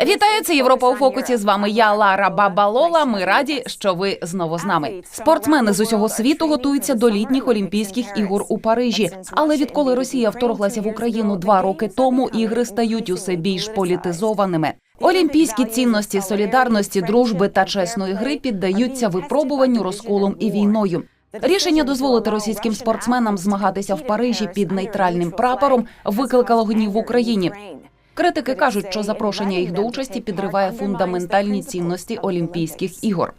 Вітаю, це Європа у фокусі. З вами я Лара Бабалола. Ми раді, що ви знову з нами. Спортсмени з усього світу готуються до літніх Олімпійських ігор у Парижі. Але відколи Росія вторглася в Україну два роки тому, ігри стають усе більш політизованими. Олімпійські цінності солідарності, дружби та чесної гри піддаються випробуванню розколом і війною. Рішення дозволити російським спортсменам змагатися в Парижі під нейтральним прапором викликало гнів в Україні. Критики кажуть, що запрошення їх до участі підриває фундаментальні цінності Олімпійських ігор.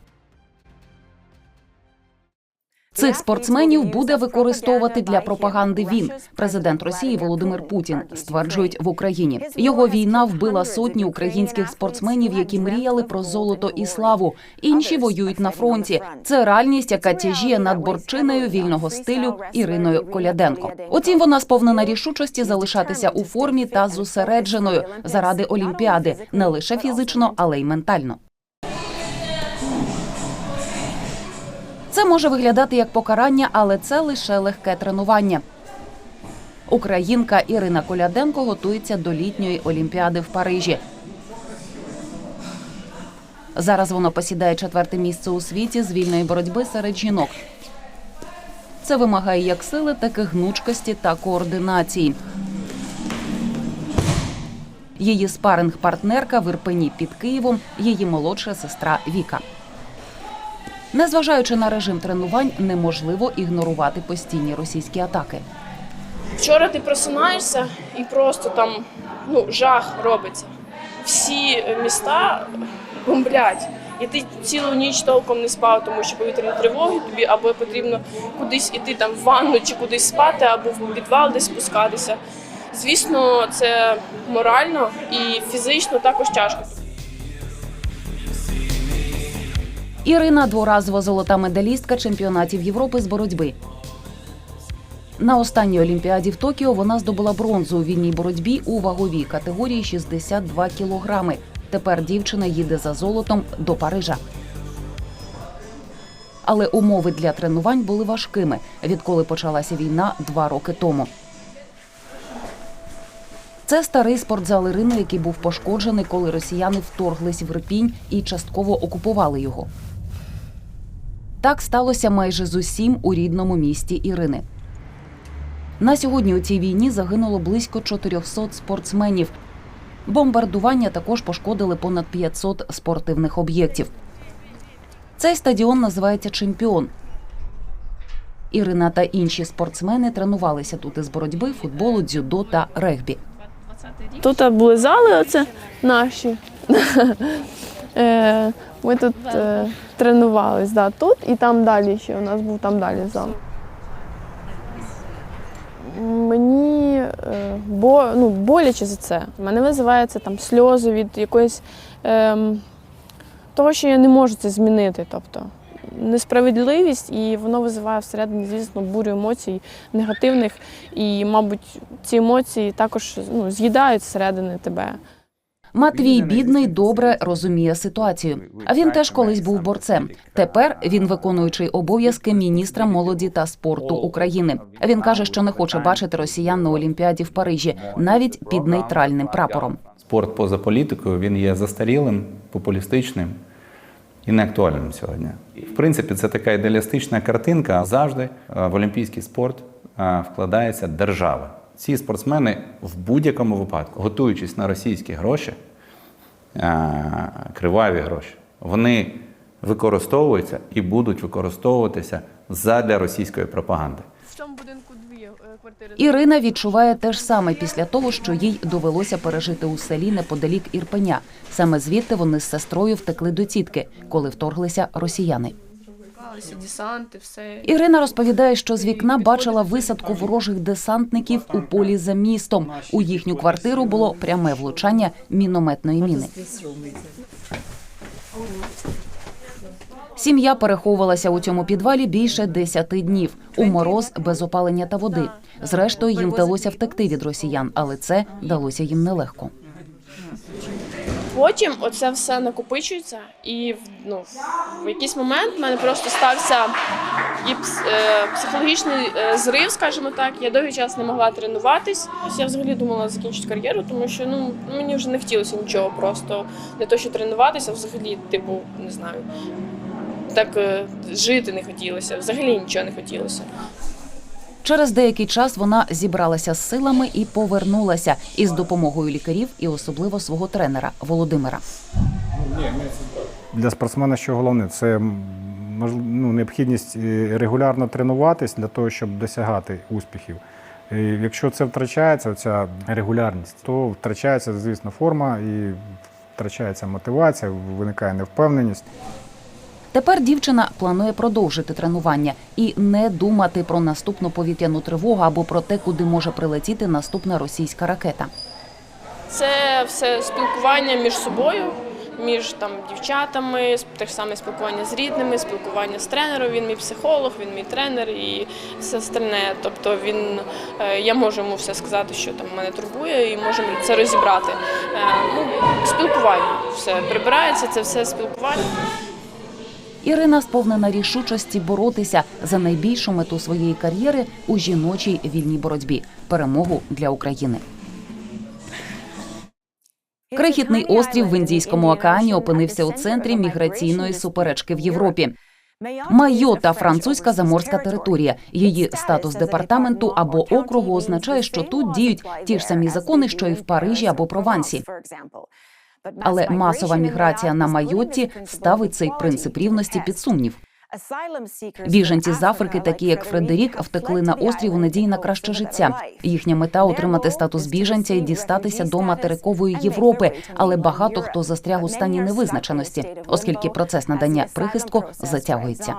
Цих спортсменів буде використовувати для пропаганди він, президент Росії Володимир Путін, стверджують в Україні. Його війна вбила сотні українських спортсменів, які мріяли про золото і славу. Інші воюють на фронті. Це реальність, яка тяжіє над борчиною вільного стилю Іриною Коляденко. Утім, вона сповнена рішучості залишатися у формі та зосередженою заради олімпіади не лише фізично, але й ментально. Це може виглядати як покарання, але це лише легке тренування. Українка Ірина Коляденко готується до літньої олімпіади в Парижі. Зараз воно посідає четверте місце у світі з вільної боротьби серед жінок. Це вимагає як сили, так і гнучкості та координації. Її спаринг-партнерка в Ірпені під Києвом, її молодша сестра Віка. Незважаючи на режим тренувань, неможливо ігнорувати постійні російські атаки. Вчора ти просинаєшся і просто там ну, жах робиться. Всі міста бомблять. І ти цілу ніч толком не спав, тому що повітряні тривоги тобі або потрібно кудись іти там в ванну чи кудись спати, або в підвал десь спускатися. Звісно, це морально і фізично також тяжко. Ірина дворазова золота медалістка чемпіонатів Європи з боротьби. На останній олімпіаді в Токіо вона здобула бронзу у вільній боротьбі у ваговій категорії 62 кілограми. Тепер дівчина їде за золотом до Парижа. Але умови для тренувань були важкими, відколи почалася війна два роки тому. Це старий спортзал Ірини, який був пошкоджений, коли росіяни вторглись в Ірпінь і частково окупували його. Так сталося майже з усім у рідному місті Ірини. На сьогодні у цій війні загинуло близько 400 спортсменів. Бомбардування також пошкодили понад 500 спортивних об'єктів. Цей стадіон називається Чемпіон. Ірина та інші спортсмени тренувалися тут із боротьби, футболу, дзюдо та регбі. Тут були зали, оце наші. Е, Ми тут е, тренувались да, тут і там далі ще у нас був там далі зал. Мені е, бо, ну, боляче за це. Мене визиває це там сльози від якоїсь ем, того, що я не можу це змінити. Тобто несправедливість, і воно визиває всередині, звісно, бурю емоцій негативних. І, мабуть, ці емоції також ну, з'їдають зсередини тебе. Матвій бідний добре розуміє ситуацію. А він теж колись був борцем. Тепер він виконуючий обов'язки міністра молоді та спорту України. Він каже, що не хоче бачити росіян на Олімпіаді в Парижі, навіть під нейтральним прапором. Спорт поза політикою він є застарілим, популістичним і неактуальним сьогодні. В принципі, це така ідеалістична картинка. Завжди е, в олімпійський спорт е, вкладається держава. Ці спортсмени в будь-якому випадку, готуючись на російські гроші, е, криваві гроші, вони використовуються і будуть використовуватися задля російської пропаганди. В цьому будинку дві е, квартири. Ірина відчуває те ж саме після того, що їй довелося пережити у селі неподалік Ірпеня. Саме звідти вони з сестрою втекли до тітки, коли вторглися росіяни. Всі десанти, все. Ірина розповідає, що з вікна бачила висадку ворожих десантників у полі за містом. У їхню квартиру було пряме влучання мінометної міни. Сім'я переховувалася у цьому підвалі більше десяти днів у мороз без опалення та води. Зрештою, їм вдалося втекти від росіян, але це далося їм нелегко. Потім оце все накопичується, і ну, в якийсь момент в мене просто стався і е, психологічний е, зрив, скажімо так. Я довгий час не могла тренуватись. Я взагалі думала закінчити кар'єру, тому що ну мені вже не хотілося нічого просто не то, що тренуватися, а взагалі, типу, не знаю, так е, жити не хотілося, взагалі нічого не хотілося. Через деякий час вона зібралася з силами і повернулася із допомогою лікарів і особливо свого тренера Володимира. Для спортсмена що головне, це ну, необхідність е, регулярно тренуватись для того, щоб досягати успіхів. І якщо це втрачається, ця регулярність, то втрачається, звісно, форма і втрачається мотивація, виникає невпевненість. Тепер дівчина планує продовжити тренування і не думати про наступну повітряну тривогу або про те, куди може прилетіти наступна російська ракета. Це все спілкування між собою, між там дівчатами, те ж саме спілкування з рідними, спілкування з тренером. Він мій психолог, він мій тренер і все остальне. Тобто він е, я можу йому все сказати, що там мене турбує, і можемо це розібрати. Е, Ну, спілкування все прибирається, це все спілкування. Ірина сповнена рішучості боротися за найбільшу мету своєї кар'єри у жіночій вільній боротьбі перемогу для України. Крихітний острів в Індійському океані опинився у центрі міграційної суперечки в Європі. Майота французька заморська територія. Її статус департаменту або округу означає, що тут діють ті ж самі закони, що і в Парижі або Провансі. Але масова міграція на Майотті ставить цей принцип рівності під сумнів. Біженці з Африки, такі як Фредерік, втекли на острів у надії на краще життя. Їхня мета отримати статус біженця і дістатися до материкової Європи. Але багато хто застряг у стані невизначеності, оскільки процес надання прихистку затягується.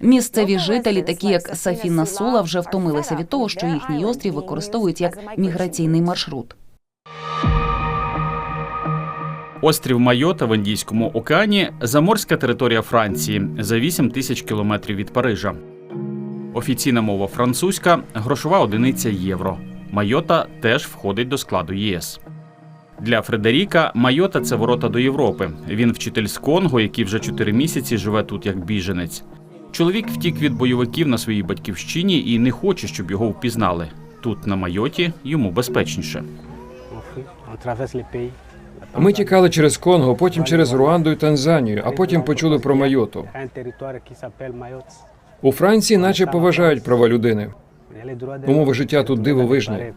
Місцеві жителі, такі як Сафіна Сула, вже втомилися від того, що їхній острів використовують як міграційний маршрут. Острів Майота в Індійському океані заморська територія Франції за 8 тисяч кілометрів від Парижа. Офіційна мова французька, грошова одиниця євро. Майота теж входить до складу ЄС. Для Фредеріка Майота це ворота до Європи. Він вчитель з Конго, який вже 4 місяці живе тут як біженець. Чоловік втік від бойовиків на своїй батьківщині і не хоче, щоб його впізнали. Тут на Майоті йому безпечніше. Ми тікали через Конго, потім через Руанду і Танзанію, а потім почули про Майоту. У Франції, наче поважають права людини. Умови життя тут дивовижні.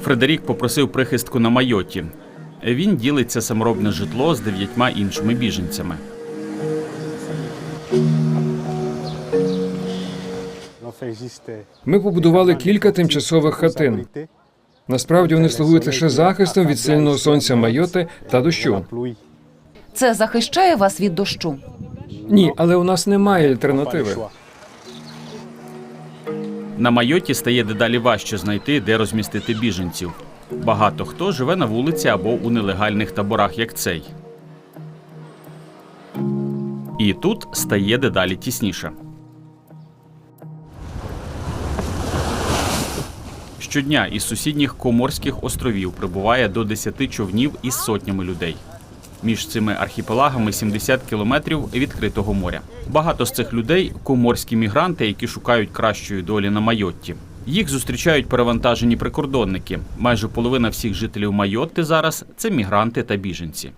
Фредерік попросив прихистку на Майоті. Він ділиться саморобне житло з дев'ятьма іншими біженцями. Ми побудували кілька тимчасових хатин. Насправді вони слугують лише захистом від сильного сонця Майоти та дощу. Це захищає вас від дощу. Ні, але у нас немає альтернативи. На Майоті стає дедалі важче знайти, де розмістити біженців. Багато хто живе на вулиці або у нелегальних таборах, як цей. І тут стає дедалі тісніше. Щодня із сусідніх Коморських островів прибуває до 10 човнів із сотнями людей. Між цими архіпелагами 70 кілометрів відкритого моря. Багато з цих людей коморські мігранти, які шукають кращої долі на Майотті. Їх зустрічають перевантажені прикордонники. Майже половина всіх жителів Майотти зараз це мігранти та біженці.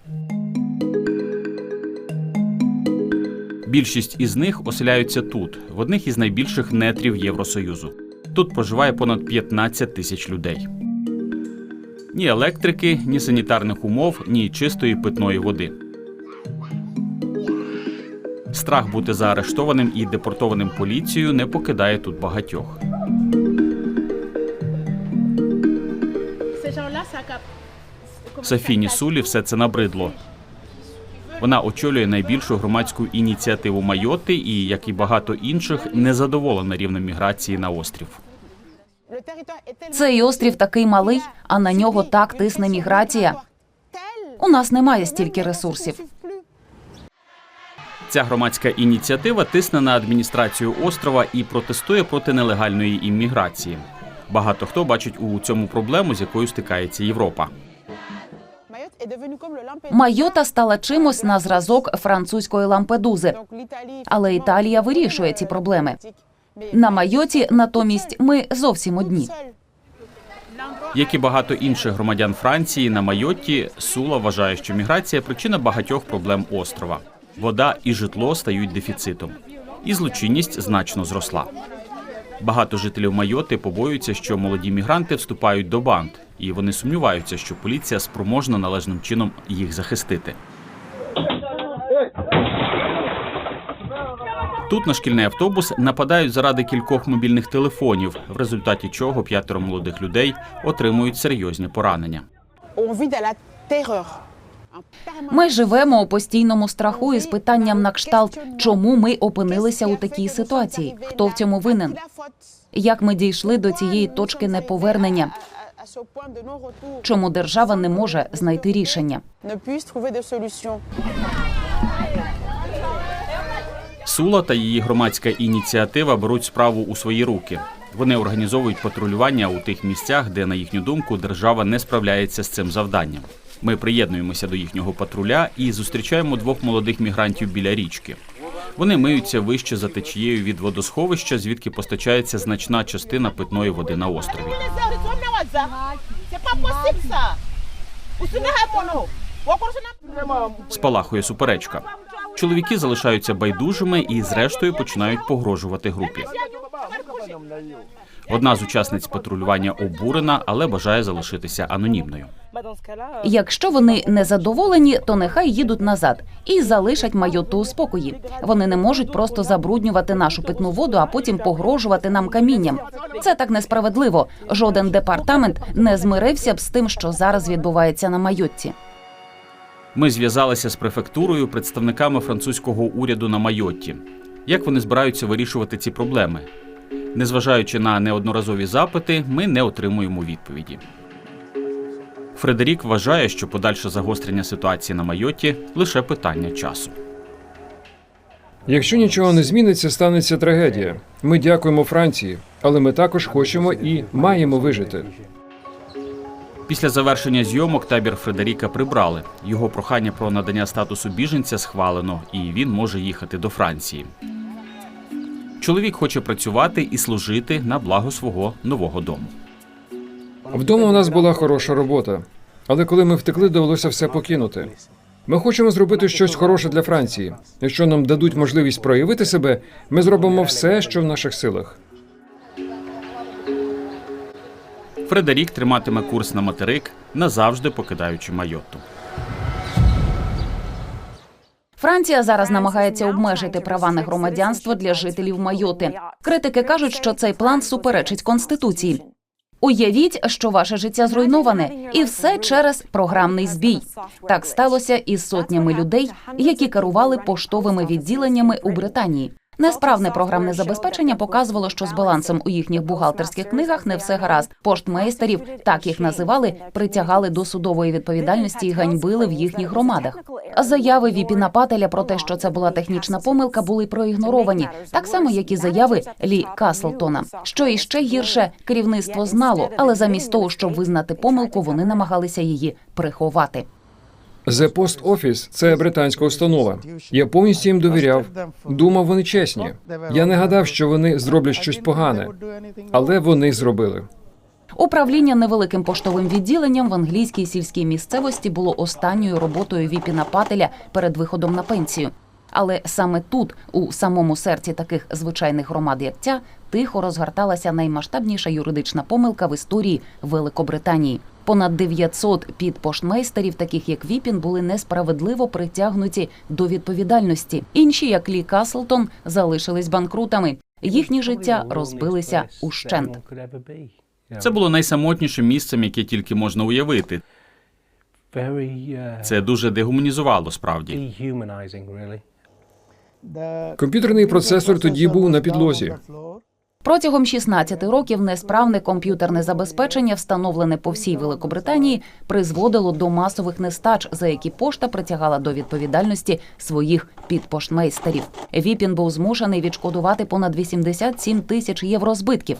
Більшість із них оселяються тут, в одних із найбільших нетрів Євросоюзу. Тут проживає понад 15 тисяч людей. Ні електрики, ні санітарних умов, ні чистої питної води. Страх бути заарештованим і депортованим поліцією не покидає тут багатьох. Софіні Сулі все це набридло. Вона очолює найбільшу громадську ініціативу Майоти і, як і багато інших, не задоволена рівнем міграції на острів. Цей острів такий малий, а на нього так тисне міграція. У нас немає стільки ресурсів. Ця громадська ініціатива тисне на адміністрацію острова і протестує проти нелегальної імміграції. Багато хто бачить у цьому проблему, з якою стикається Європа. Майота стала чимось на зразок французької лампедузи, але Італія вирішує ці проблеми. На Майоті натомість ми зовсім одні. Як і багато інших громадян Франції, на Майотті Сула вважає, що міграція причина багатьох проблем острова. Вода і житло стають дефіцитом, і злочинність значно зросла. Багато жителів Майоти побоюються, що молоді мігранти вступають до банд, і вони сумніваються, що поліція спроможна належним чином їх захистити. Тут на шкільний автобус нападають заради кількох мобільних телефонів, в результаті чого п'ятеро молодих людей отримують серйозні поранення. Ми живемо у постійному страху із питанням на кшталт, чому ми опинилися у такій ситуації, хто в цьому винен, як ми дійшли до цієї точки неповернення, чому держава не може знайти рішення. Сула та її громадська ініціатива беруть справу у свої руки. Вони організовують патрулювання у тих місцях, де, на їхню думку, держава не справляється з цим завданням. Ми приєднуємося до їхнього патруля і зустрічаємо двох молодих мігрантів біля річки. Вони миються вище за течією від водосховища, звідки постачається значна частина питної води на острові. Спалахує суперечка. Чоловіки залишаються байдужими і, зрештою, починають погрожувати групі. Одна з учасниць патрулювання обурена, але бажає залишитися анонімною. Якщо вони не задоволені, то нехай їдуть назад і залишать майоту у спокої. Вони не можуть просто забруднювати нашу питну воду, а потім погрожувати нам камінням. Це так несправедливо. Жоден департамент не змирився б з тим, що зараз відбувається на майотті. Ми зв'язалися з префектурою, представниками французького уряду на Майотті. Як вони збираються вирішувати ці проблеми? Незважаючи на неодноразові запити, ми не отримуємо відповіді. Фредерік вважає, що подальше загострення ситуації на Майоті лише питання часу. Якщо нічого не зміниться, станеться трагедія. Ми дякуємо Франції, але ми також хочемо і маємо вижити. Після завершення зйомок табір Фредеріка прибрали. Його прохання про надання статусу біженця схвалено, і він може їхати до Франції. Чоловік хоче працювати і служити на благо свого нового дому. Вдома у нас була хороша робота, але коли ми втекли, довелося все покинути. Ми хочемо зробити щось хороше для Франції. Якщо нам дадуть можливість проявити себе, ми зробимо все, що в наших силах. Фредерік триматиме курс на материк, назавжди покидаючи Майотту. Франція зараз намагається обмежити права на громадянство для жителів Майоти. Критики кажуть, що цей план суперечить конституції. Уявіть, що ваше життя зруйноване, і все через програмний збій. Так сталося із сотнями людей, які керували поштовими відділеннями у Британії. Несправне програмне забезпечення показувало, що з балансом у їхніх бухгалтерських книгах не все гаразд. Поштмейстерів, так їх називали, притягали до судової відповідальності і ганьбили в їхніх громадах. Заяви Віпіна Пателя про те, що це була технічна помилка, були проігноровані, так само як і заяви Лі Каслтона. Що іще гірше, керівництво знало, але замість того, щоб визнати помилку, вони намагалися її приховати. The Post Office – це британська установа. Я повністю їм довіряв. Думав, вони чесні. Я не гадав, що вони зроблять щось погане, але вони зробили. Управління невеликим поштовим відділенням в англійській сільській місцевості було останньою роботою Віпіна Пателя перед виходом на пенсію. Але саме тут, у самому серці таких звичайних громад, як ця, тихо розгорталася наймасштабніша юридична помилка в історії Великобританії. Понад 900 підпоштмейстерів, таких як Віпін, були несправедливо притягнуті до відповідальності. Інші, як Лі Каслтон, залишились банкрутами. Їхні життя розбилися ущент. Це було найсамотнішим місцем, яке тільки можна уявити. Це дуже дегуманізувало справді. Комп'ютерний процесор тоді був на підлозі. Протягом 16 років несправне комп'ютерне забезпечення, встановлене по всій Великобританії, призводило до масових нестач, за які пошта притягала до відповідальності своїх підпоштмейстерів. Віпін був змушений відшкодувати понад 87 тисяч євро збитків.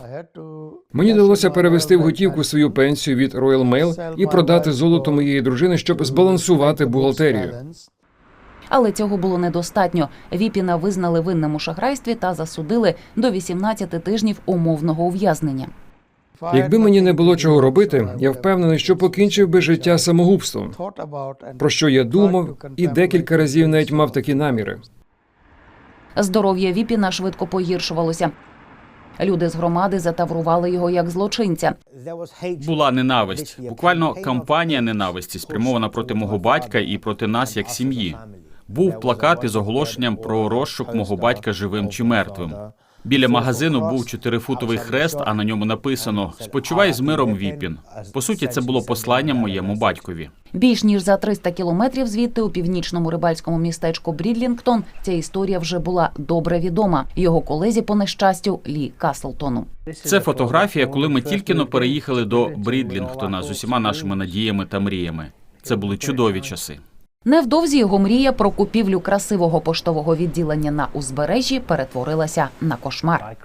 Мені вдалося перевести в готівку свою пенсію від Royal Mail і продати золото моєї дружини, щоб збалансувати бухгалтерію. Але цього було недостатньо. Віпіна визнали винним у шахрайстві та засудили до 18 тижнів умовного ув'язнення. Якби мені не було чого робити, я впевнений, що покінчив би життя самогубством, про що я думав і декілька разів навіть мав такі наміри. Здоров'я Віпіна швидко погіршувалося. Люди з громади затаврували його як злочинця. Була ненависть, буквально кампанія ненависті, спрямована проти мого батька і проти нас як сім'ї. Був плакат із оголошенням про розшук мого батька живим чи мертвим. Біля магазину був чотирифутовий хрест, а на ньому написано Спочивай з миром Віпін. По суті, це було посланням моєму батькові. Більш ніж за 300 кілометрів звідти у північному рибальському містечку Брідлінгтон ця історія вже була добре відома його колезі по нещастю Лі Каслтону. Це фотографія, коли ми тільки но переїхали до Брідлінгтона з усіма нашими надіями та мріями. Це були чудові часи. Невдовзі його мрія про купівлю красивого поштового відділення на узбережжі перетворилася на кошмар.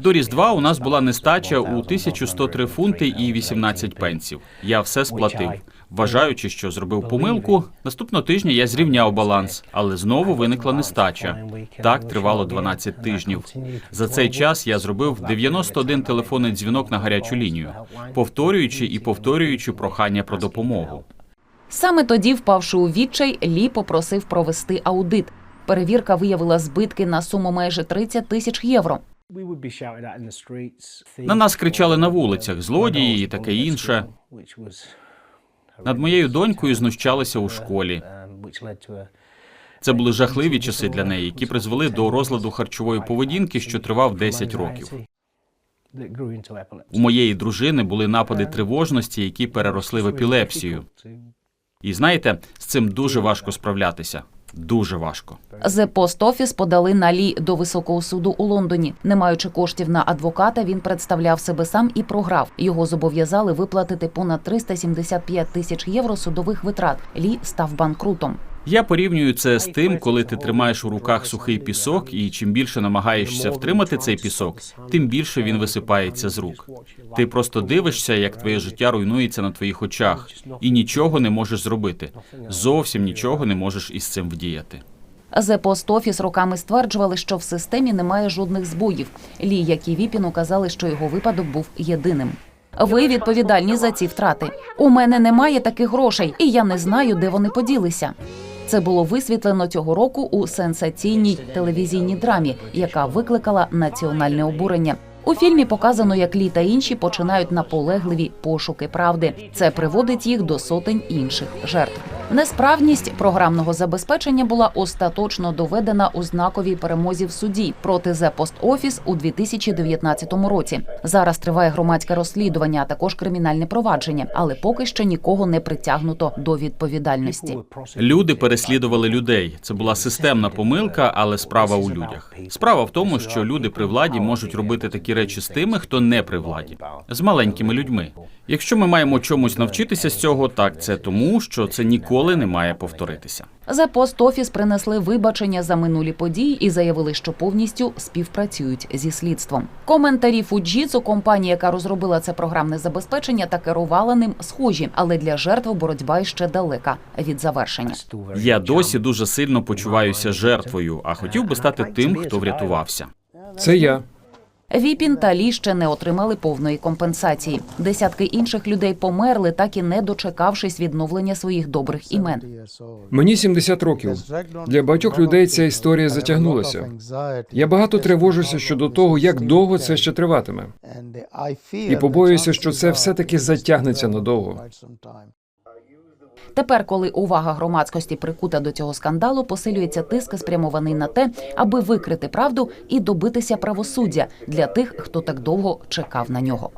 До Різдва у нас була нестача у 1103 фунти і 18 пенсів. Я все сплатив. Вважаючи, що зробив помилку, наступного тижня я зрівняв баланс, але знову виникла нестача. Так тривало 12 тижнів. За цей час я зробив 91 телефонний дзвінок на гарячу лінію, повторюючи і повторюючи прохання про допомогу. Саме тоді, впавши у відчай, Лі попросив провести аудит. Перевірка виявила збитки на суму майже 30 тисяч євро. На нас кричали на вулицях злодії і таке інше. Над моєю донькою знущалися у школі. Це були жахливі часи для неї, які призвели до розладу харчової поведінки, що тривав 10 років. У моєї дружини були напади тривожності, які переросли в епілепсію. І знаєте, з цим дуже важко справлятися. Дуже важко. The Post Office подали на Лі до високого суду у Лондоні. Не маючи коштів на адвоката, він представляв себе сам і програв. Його зобов'язали виплатити понад 375 тисяч євро судових витрат. Лі став банкрутом. Я порівнюю це з тим, коли ти тримаєш у руках сухий пісок, і чим більше намагаєшся втримати цей пісок, тим більше він висипається з рук. Ти просто дивишся, як твоє життя руйнується на твоїх очах, і нічого не можеш зробити. Зовсім нічого не можеш із цим вдіяти. The Post Office роками стверджували, що в системі немає жодних збоїв. Лі, як і Віпіну, казали, що його випадок був єдиним. Ви відповідальні за ці втрати. У мене немає таких грошей, і я не знаю, де вони поділися. Це було висвітлено цього року у сенсаційній телевізійній драмі, яка викликала національне обурення. У фільмі показано, як Лі та інші починають наполегливі пошуки правди. Це приводить їх до сотень інших жертв. Несправність програмного забезпечення була остаточно доведена у знаковій перемозі в суді проти The Post Office у 2019 році. Зараз триває громадське розслідування, а також кримінальне провадження, але поки що нікого не притягнуто до відповідальності. Люди переслідували людей. Це була системна помилка, але справа у людях. Справа в тому, що люди при владі можуть робити такі речі з тими, хто не при владі, з маленькими людьми. Якщо ми маємо чомусь навчитися з цього, так це тому, що це ніколи не має повторитися. The Post Office принесли вибачення за минулі події і заявили, що повністю співпрацюють зі слідством. Коментарі Fujitsu, компанія, яка розробила це програмне забезпечення та керувала ним, схожі, але для жертв боротьба ще далека від завершення. Я досі дуже сильно почуваюся жертвою, а хотів би стати тим, хто врятувався. Це я. Віпін та Лі ще не отримали повної компенсації. Десятки інших людей померли, так і не дочекавшись відновлення своїх добрих імен. Мені 70 років. Для багатьох людей ця історія затягнулася. Я багато тривожуся щодо того, як довго це ще триватиме. І побоююся, що це все-таки затягнеться надовго. Тепер, коли увага громадськості прикута до цього скандалу, посилюється тиск, спрямований на те, аби викрити правду і добитися правосуддя для тих, хто так довго чекав на нього.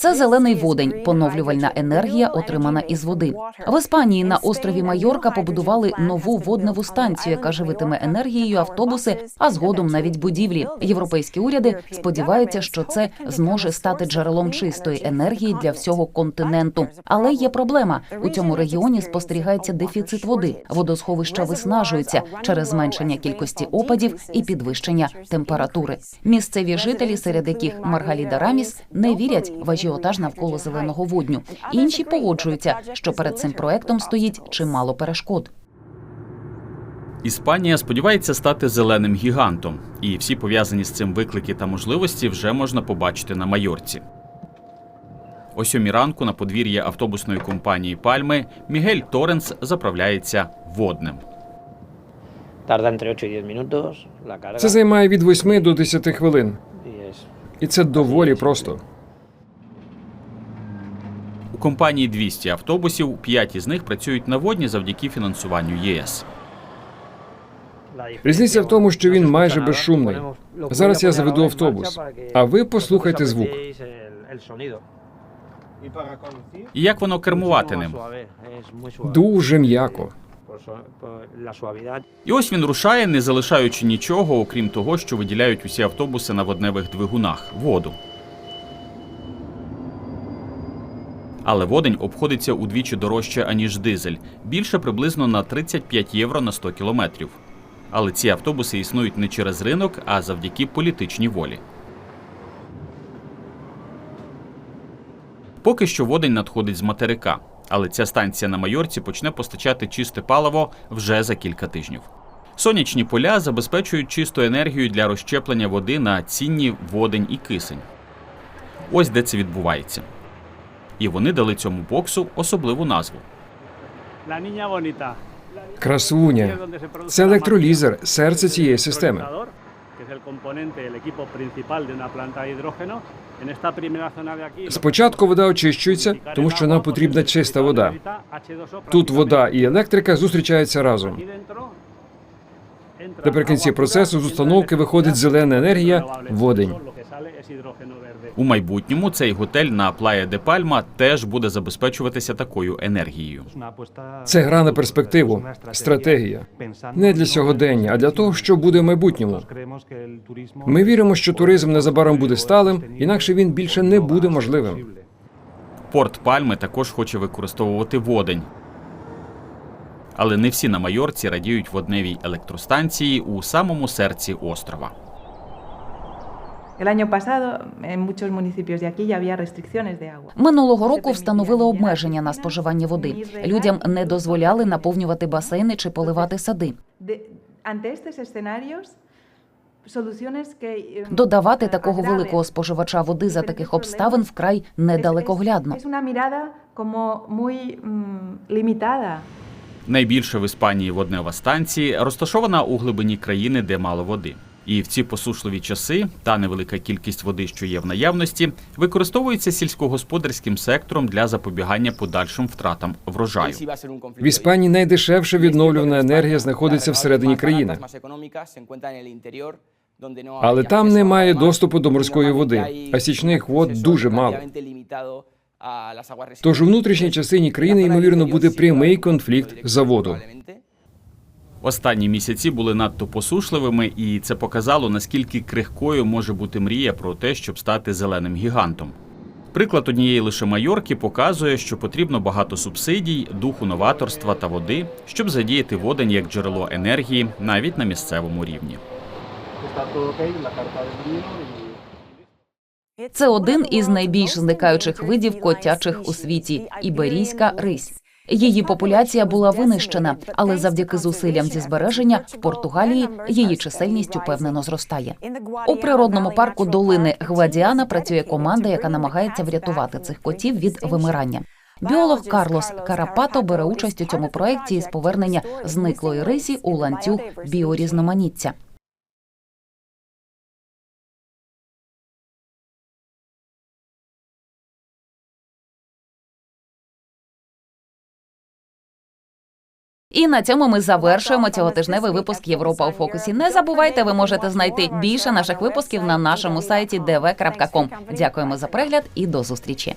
Це зелений водень, поновлювальна енергія, отримана із води. В Іспанії на острові Майорка побудували нову водневу станцію, яка живитиме енергією автобуси, а згодом навіть будівлі. Європейські уряди сподіваються, що це зможе стати джерелом чистої енергії для всього континенту. Але є проблема у цьому регіоні. Спостерігається дефіцит води. Водосховища виснажуються через зменшення кількості опадів і підвищення температури. Місцеві жителі, серед яких Маргаліда Раміс, не вірять в ажіотаж навколо зеленого водню. Інші погоджуються, що перед цим проектом стоїть чимало перешкод. Іспанія сподівається стати зеленим гігантом, і всі пов'язані з цим виклики та можливості вже можна побачити на Майорці. О сьомій ранку на подвір'ї автобусної компанії Пальми Мігель Торренс заправляється водним. Tarda entre 8 y 10 minutos la carga. Це займає від 8 до 10 хвилин. І це доволі просто. Компанії 200 автобусів, 5 із них працюють на водні завдяки фінансуванню єС. Різниця в тому, що він майже безшумний. Зараз я заведу автобус, а ви послухайте звук. І як воно кермувати ним? Дуже м'яко. І ось він рушає, не залишаючи нічого, окрім того, що виділяють усі автобуси на водневих двигунах воду. Але водень обходиться удвічі дорожче, аніж дизель, більше приблизно на 35 євро на 100 кілометрів. Але ці автобуси існують не через ринок, а завдяки політичній волі. Поки що водень надходить з материка, але ця станція на Майорці почне постачати чисте паливо вже за кілька тижнів. Сонячні поля забезпечують чисту енергію для розщеплення води на цінні водень і кисень. Ось де це відбувається. І вони дали цьому боксу особливу назву. Красуня. Це електролізер, серце цієї системи. Спочатку вода очищується, тому що нам потрібна чиста вода. Тут вода і електрика зустрічаються разом. Наприкінці процесу з установки виходить зелена енергія, водень. У майбутньому цей готель на Плая де Пальма теж буде забезпечуватися такою енергією. Це гра на перспективу, стратегія. Не для сьогодення, а для того, що буде в майбутньому. Ми віримо, що туризм незабаром буде сталим, інакше він більше не буде можливим. Порт Пальми також хоче використовувати водень. Але не всі на Майорці радіють водневій електростанції у самому серці острова. El año pasado, en muchos municipios de aquí ya había restricciones de agua. Минулого року встановили обмеження на споживання води. Людям не дозволяли наповнювати басейни чи поливати сади. De- ante estos escenarios, eh, Додавати такого великого споживача води за таких обставин вкрай недалекоглядно. Mm. Найбільша в Іспанії воднева станція розташована у глибині країни, де мало води. І в ці посушливі часи та невелика кількість води, що є в наявності, використовується сільськогосподарським сектором для запобігання подальшим втратам врожаю. В Іспанії найдешевша відновлювана енергія знаходиться всередині країни. Але там немає доступу до морської води, а січних вод дуже мало. Тож у внутрішній частині країни, ймовірно, буде прямий конфлікт за воду. Останні місяці були надто посушливими, і це показало, наскільки крихкою може бути мрія про те, щоб стати зеленим гігантом. Приклад однієї лише майорки показує, що потрібно багато субсидій, духу новаторства та води, щоб задіяти водень як джерело енергії навіть на місцевому рівні. Це один із найбільш зникаючих видів котячих у світі іберійська рись. Її популяція була винищена, але завдяки зусиллям зі збереження в Португалії її чисельність упевнено зростає. У природному парку долини Гвадіана працює команда, яка намагається врятувати цих котів від вимирання. Біолог Карлос Карапато бере участь у цьому проєкті із повернення зниклої рисі у ланцюг біорізноманіття. І на цьому ми завершуємо цьоготижневий випуск Європа у фокусі. Не забувайте, ви можете знайти більше наших випусків на нашому сайті dv.com. Дякуємо за перегляд і до зустрічі.